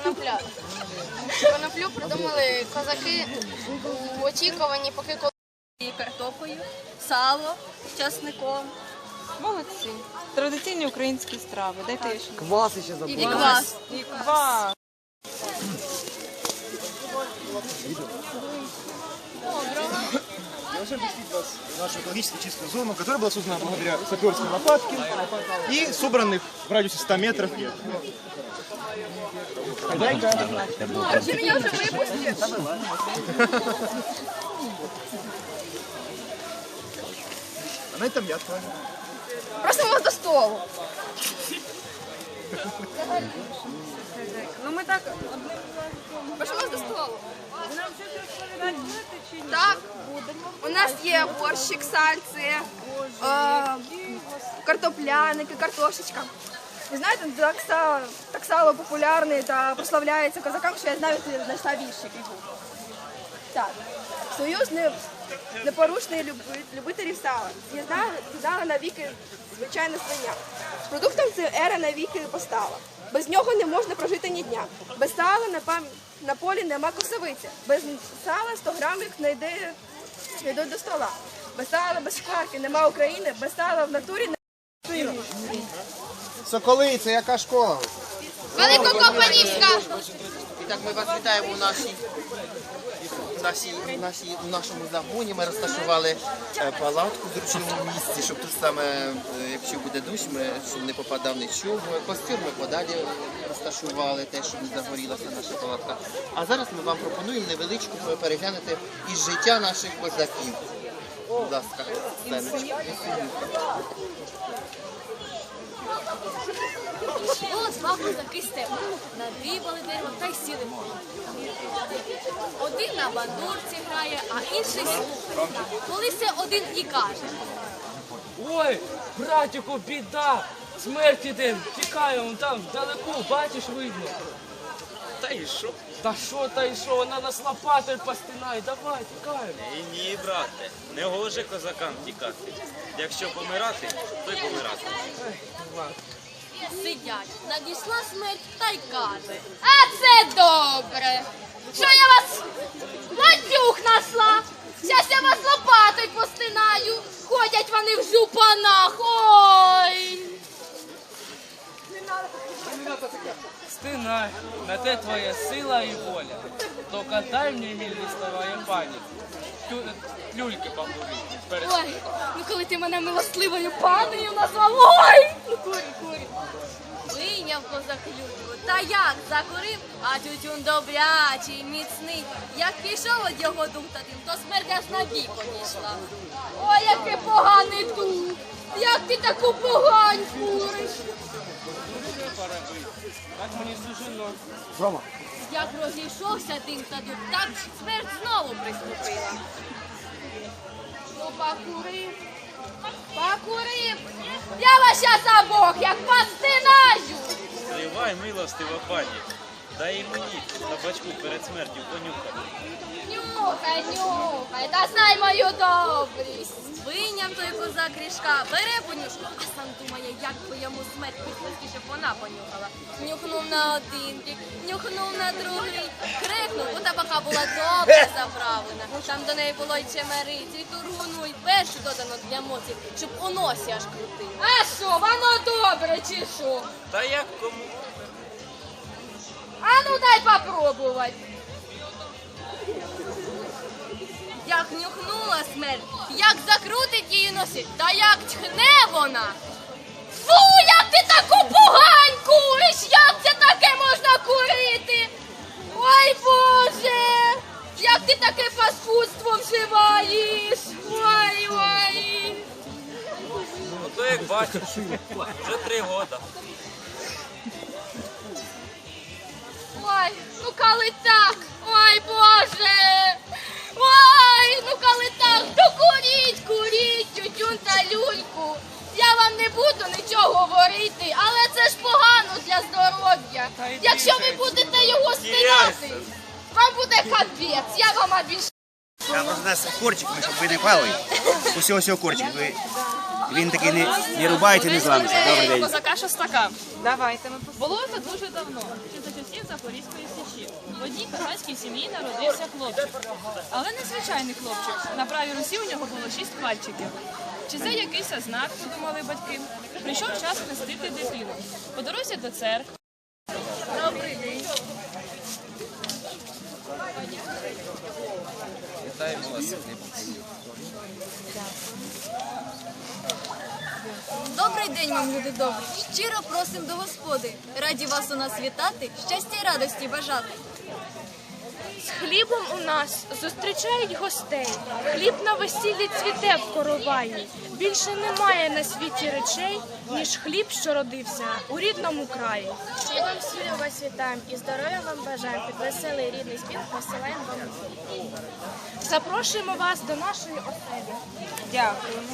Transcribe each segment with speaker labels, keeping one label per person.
Speaker 1: конопля. Коноплю придумали козаки у очікуванні, поки коли
Speaker 2: І картоплею, сало з часником
Speaker 3: Молодці. Традиційні українські страви. Дайте я ще.
Speaker 4: Квас ще забув.
Speaker 2: і квас.
Speaker 3: І квас.
Speaker 5: Я хочу объяснить вас в нашу экологически чистую зону, которая была создана благодаря саперской лопатке и собранных в радиусе 100 метров Веток. Хозяйка. А на этом я с вами.
Speaker 1: просимо вас до столу.
Speaker 3: Ну ми так
Speaker 1: Просимо вас до столу. Так, у нас є борщик, сальці, е, картопляники, картошечка. Ви знаєте, так сало, так сало популярне та прославляється козакам, що я навіть знайшла віршик. і. Так. Союз не, непорушний люби- любителів сала. З'єднали навіки звичайна свиня. Продуктом цієї ери навіки постала. Без нього не можна прожити ні дня. Без сала на, пам... на полі нема косовиці. Без сала 100 грамів не йде не до стола. Без сала, без шкварки нема України, без сала в натурі не
Speaker 4: Соколиця, яка школа?
Speaker 1: Великокопанівська!
Speaker 6: І так ми вас вітаємо у нашій, в нашому загоні. Ми розташували е, палатку в зручному місці, щоб тут саме, е, якщо буде дощ, ми, щоб не попадав нічого. Костюр ми подалі розташували, те, щоб не загорілася наша палатка. А зараз ми вам пропонуємо невеличку переглянути із життя наших козаків. Будь ласка, сценочку.
Speaker 2: Було два козаки степу. Надибали дерево та й сіли. Один на бандурці грає, а інший слухає. Колися один і каже.
Speaker 7: Ой, братику, біда! Смерть іде, тікаємо там вдалеку, бачиш, видно.
Speaker 8: Та і що?
Speaker 7: Та що, та й що, вона нас лопатою постинає, давай, тікаємо.
Speaker 8: Ні, ні, брате, не гоже козакам тікати. Якщо помирати, то й помирати.
Speaker 2: Сидять, надійшла смерть та й каже.
Speaker 1: А це добре! Що я вас ланцюг насла? Зараз я вас лопатою постинаю. Ходять вони в жупанах. Ой!
Speaker 7: Стинай, на те твоя сила і воля. Только дай мені милістовая пані. Лю- Люльки перед
Speaker 1: Ой, ну коли ти мене милостливою панею назвав, ой! Ну курі, курі.
Speaker 2: Вийняв козак люльку. Та як закурив, а тютюн добрячий, міцний. Як пішов від його дух та дим, то смерть аж на бій помішла.
Speaker 1: Ой, який поганий дух! Як ти таку погань куриш?
Speaker 7: Так мені сужено.
Speaker 2: Як розійшовся дим та тут, так смерть знову приступила.
Speaker 1: Ну, покурив, покурив. Я вас щас обох, як постинаю.
Speaker 8: Тривай, милостива пані. Дай і мені на бачку перед смертю понюхати.
Speaker 1: Нюхай, нюхай, та знай мою добрість.
Speaker 2: Вийняв той козак ріжка, бере понюшку, а сам думає, як би йому смерть підвести, щоб вона понюхала. Нюхнув на один бік, нюхнув на другий, крикнув, у табака була добре заправлена. Там до неї було й чемериці, і тургуну, і першу додано для моці, щоб у носі аж крутило.
Speaker 1: А що, воно добре чи що?
Speaker 8: Та як кому?
Speaker 1: А ну дай попробувати.
Speaker 2: Як нюхнула смерть, як закрутить її носі, та як тхне вона.
Speaker 1: Фу, як ти таку погань куриш! Як це таке можна курити? Ой, Боже! Як ти таке паскудство вживаєш? Ой, ой!
Speaker 8: Ну то як бачиш, вже три года.
Speaker 1: Ну коли так! Ой, Боже! Ой, ну коли так, то куріть, куріть, тютюн та люльку. Я вам не буду нічого говорити, але це ж погано для здоров'я. Якщо ви будете його
Speaker 8: Тіряйся.
Speaker 1: вам буде капець, я вам.
Speaker 5: Я просто нас корчик, ми щоб ви не пали. Усього всього корчик. Ви
Speaker 4: Він такий не, не рубається, не зламиться. Добрий день.
Speaker 9: Козака Шостака.
Speaker 3: Давайте ми
Speaker 9: Було це дуже давно, ще за часів Запорізької січі. В одній козацькій сім'ї народився хлопчик. Але не звичайний хлопчик. На правій русі у нього було шість пальчиків. Чи це якийсь знак, подумали батьки? Прийшов час хрестити дитину. По дорозі до церкви. Добрий день.
Speaker 2: Добрий день вам, люди добрі. Щиро просим до Господи. Раді вас у нас вітати, щастя й радості бажати.
Speaker 10: З хлібом у нас зустрічають гостей. Хліб на весіллі цвіте в коровайні. Більше немає на світі речей, ніж хліб, що родився у рідному краї.
Speaker 11: Хлібом сілю вас вітаємо і здоров'я вам бажаємо. Під веселий рідний спів посилаємо вам.
Speaker 10: Запрошуємо вас до нашої оселі.
Speaker 3: Дякуємо.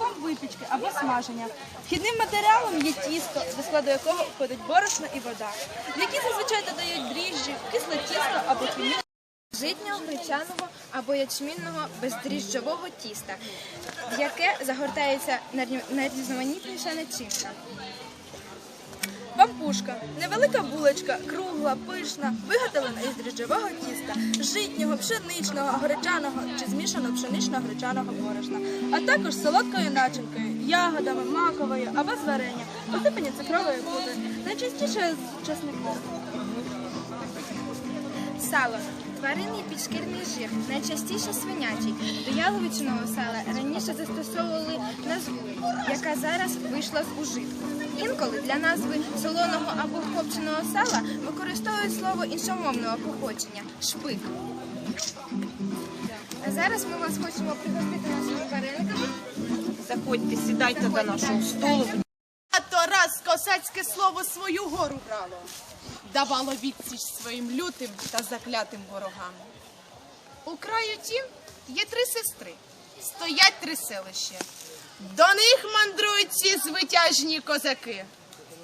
Speaker 12: шляхом випічки або смаження. Вхідним матеріалом є тісто, до складу якого входить борошно і вода, які зазвичай додають дріжджі, кисле тісто або хімічне.
Speaker 11: Житнього, гречаного або ячмінного бездріжджового тіста, в яке загортається найрі- найрізноманітніша начинка.
Speaker 12: Пампушка невелика булочка, кругла, пишна, виготовлена із дріжджового тіста, житнього, пшеничного, гречаного чи змішаного пшенично-гречаного борошна, а також солодкою начинкою, ягодами, маковою або з варення, посипані цукровою пудрою, найчастіше з чесником.
Speaker 11: Сало тваринний підшкірний жир, найчастіше свинячий. До яловичного сала раніше застосовували назву, яка зараз вийшла з ужитку. Інколи для назви солоного або копченого сала використовують слово іншомовного походження шпик. А зараз ми вас хочемо пригостити нашими варениками.
Speaker 3: Заходьте, сідайте до нашого столу.
Speaker 13: Косацьке слово свою гору брало, давало відсіч своїм лютим та заклятим ворогам. У краю тім є три сестри, стоять три селища. До них мандрують ці звитяжні козаки.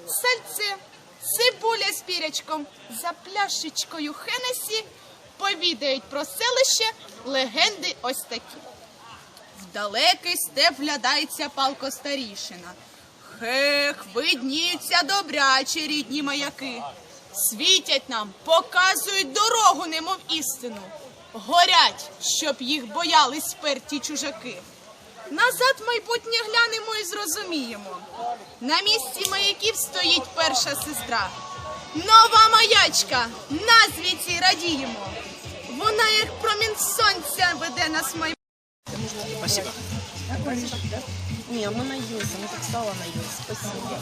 Speaker 13: Сальце, цибуля з пірячком, за пляшечкою Хенесі повідають про селище легенди ось такі. В далекий степ вглядається палко старішина. Хех, видніються добрячі рідні маяки. Світять нам, показують дорогу, немов істину. Горять, щоб їх боялись сперті чужаки. Назад майбутнє глянемо і зрозуміємо. На місці маяків стоїть перша сестра. Нова маячка, назві цій радіємо. Вона, як промінь сонця, веде нас майбутнє.
Speaker 4: Спасибо.
Speaker 3: Не, мы наелся, мы так стало наелся. Спасибо.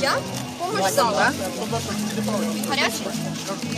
Speaker 1: Я? Помощь зала. Гарячий?